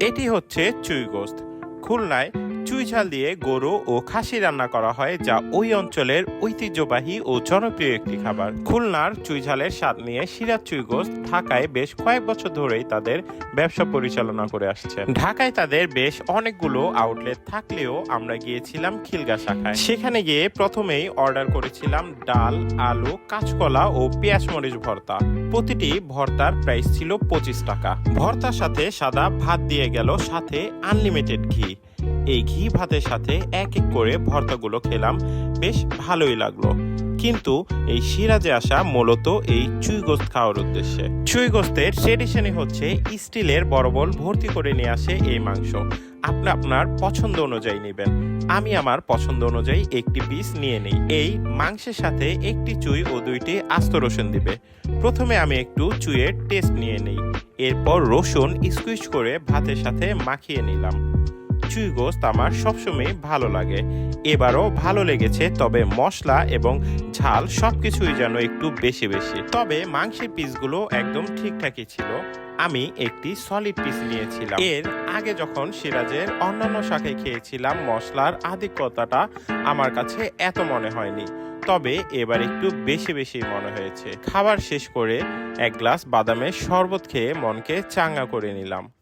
এটি হচ্ছে চুই গোস্ত। খুলনায় চুই ঝাল দিয়ে গরু ও খাসি রান্না করা হয়, যা ওই অঞ্চলের ঐতিহ্যবাহী ও জনপ্রিয় একটি খাবার। খুলনার চুই ঝালের স্বাদ নিয়ে সিরাজ চুই গোস্ত ঢাকায় বেশ কয়েক বছর ধরেই তাদের ব্যবসা পরিচালনা করে আসছে। ঢাকায় তাদের বেশ অনেকগুলো আউটলেট থাকলেও আমরা গিয়েছিলাম খিলগা শাখায়। সেখানে গিয়ে প্রথমেই অর্ডার করেছিলাম ডাল, আলু, কাঁচকলা ও পেঁয়াজ মরিচ ভর্তা। প্রতিটি ভর্তার প্রাইস ছিল পঁচিশ টাকা। ভর্তার সাথে সাদা ভাত দিয়ে গেল, সাথে আনলিমিটেড ঘি। এই ঘি ভাতের সাথে এক এক করে ভর্তাগুলো খেলাম, বেশ ভালোই লাগল। কিন্তু এই সিরাজে আসা মূলত এই চুই গোস্ত খাওয়ার উদ্দেশ্যে। চুই গোস্তের ট্রেডিশনই হচ্ছে স্টিলের বড় বল ভর্তি করে নিয়ে আসে এই মাংস। আপনি আপনার পছন্দ অনুযায়ী নেবেন। আমি আমার পছন্দ অনুযায়ী একটি পিস নিয়ে নিই। এই মাংসের সাথে একটি চুই ও দুইটি আস্ত রসুন দিবে। প্রথমে আমি একটু চুইয়ের টেস্ট নিয়ে নিই। এরপর রসুন স্কুইচ করে ভাতের সাথে মাখিয়ে নিলাম। চুই গোস্ত আমার সবসময় ভালো লাগে। এবারও ভালো লেগেছে, তবে মশলা এবং ঝাল সবকিছুই যেন একটু বেশি বেশি। তবে মাংসের পিসগুলো একদম ঠিকঠাকই ছিল। আমি একটি সলিড পিস নিয়েছিলাম। এর আগে যখন সিরাজের অন্যান্য শাখায় খেয়েছিলাম, মশলার আধিক্যতাটা আমার কাছে এত মনে হয়নি। তবে এবার একটু বেশি বেশি মনে হয়েছে। খাবার শেষ করে এক গ্লাস বাদামের শরবত খেয়ে মনকে চাঙ্গা করে নিলাম।